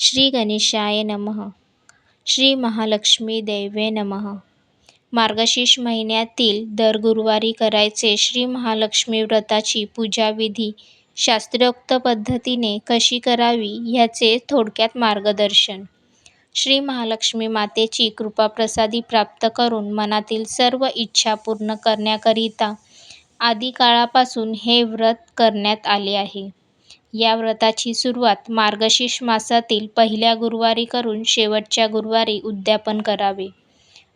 श्री गणेशाय नमः. श्री महालक्ष्मी दैवे नमः. मार्गशीर्ष महिन्यातील दर गुरुवारी करायचे श्री महालक्ष्मी व्रताची पूजाविधी शास्त्रोक्त पद्धतीने कशी करावी ह्याचे थोडक्यात मार्गदर्शन. श्री महालक्ष्मी मातेची कृपाप्रसादी प्राप्त करून मनातील सर्व इच्छा पूर्ण करण्याकरिता आदिकाळापासून हे व्रत करण्यात आले आहे. या व्रताची सुरुवात मार्गशीर्ष मासातील पहिल्या गुरुवारी करून शेवटच्या गुरुवारी उद्यापन करावे.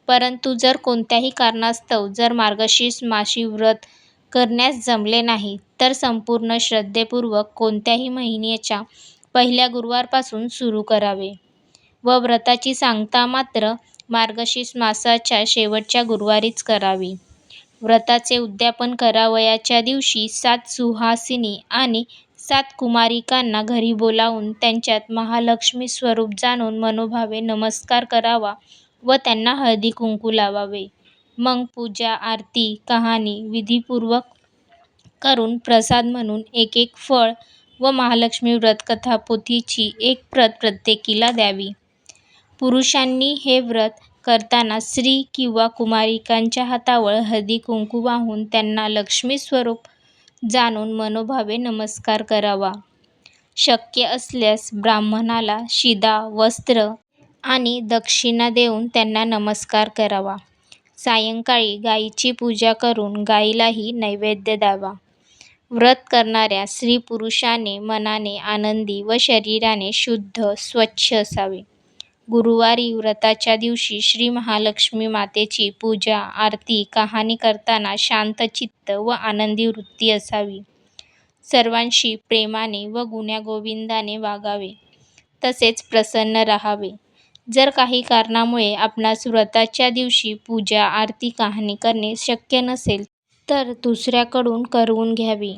परंतु जर कोणत्याही कारणास्तव जर मार्गशीर्ष मासी व्रत करण्यास जमले नाही तर संपूर्ण श्रद्धेपूर्वक कोणत्याही महिन्याच्या पहिल्या गुरुवारपासून सुरू करावे व व्रताची सांगता मात्र मार्गशीर्ष मासाच्या शेवटच्या गुरुवारीच करावी. व्रताचे उद्यापन करावयाच्या दिवशी सात सुहासिनी आणि सात कुमारिकांना घरी बोलावून त्यांच्यात महालक्ष्मी स्वरूप जाणून मनोभावे नमस्कार करावा व त्यांना हळदी कुंकू लावावे. मग पूजा आरती कहाणी विधीपूर्वक करून प्रसाद म्हणून एक एक फळ व महालक्ष्मी व्रत कथा पोथीची एक प्रत प्रत्येकीला द्यावी. पुरुषांनी हे व्रत करताना स्त्री किंवा कुमारिकांच्या हातावर हळदी कुंकू वाहून त्यांना लक्ष्मी स्वरूप जाणून मनोभावे नमस्कार करावा. शक्य असल्यास ब्राह्मणाला शिदा वस्त्र आणि दक्षिणा देऊन त्यांना नमस्कार करावा. सायंकाळी गायीची पूजा करून गायीलाही नैवेद्य द्यावा. व्रत करणाऱ्या स्त्री पुरुषाने मनाने आनंदी व शरीराने शुद्ध स्वच्छ असावे. गुरुवारी व्रताच्या दिवशी श्री महालक्ष्मी मातेची पूजा आरती कहाणी करताना शांत चित्त व आनंदी वृत्ती असावी. सर्वांशी प्रेमाने व गुण्यागोविंदाने वागावे. तसेच प्रसन्न राहावे. जर काही कारणामुळे आपणास व्रताच्या दिवशी पूजा आरती कहाणी करणे शक्य नसेल तर दुसऱ्याकडून करवून घ्यावी.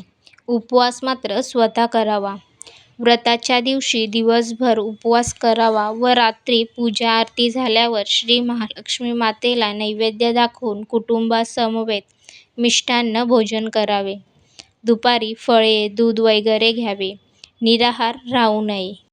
उपवास मात्र स्वतः करावा. व्रताच्या दिवशी दिवसभर उपवास करावा व रात्री पूजा आरती झाल्यावर श्री महालक्ष्मी मातेला नैवेद्य दाखवून कुटुंबासमवेत मिष्टान्न भोजन करावे. दुपारी फळे दूध वगैरे घ्यावे. निराहार राहू नये.